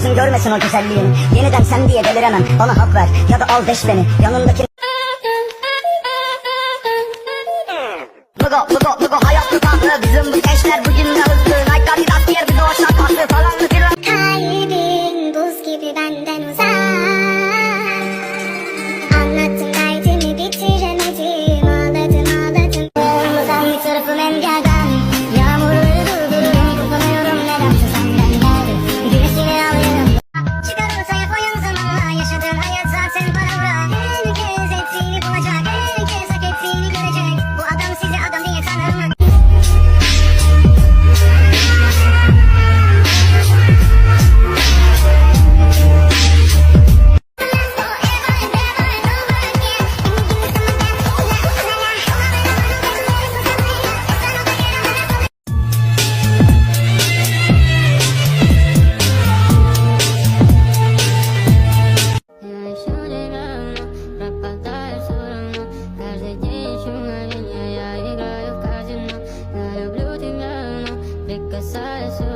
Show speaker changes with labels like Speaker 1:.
Speaker 1: Gözüm görmesin o güzelliğin. Yeniden sen diye deliremem. Bana hak ver ya da al deş beni. Yanındaki
Speaker 2: hmm. Look up, look up, look up. suicide, suicide.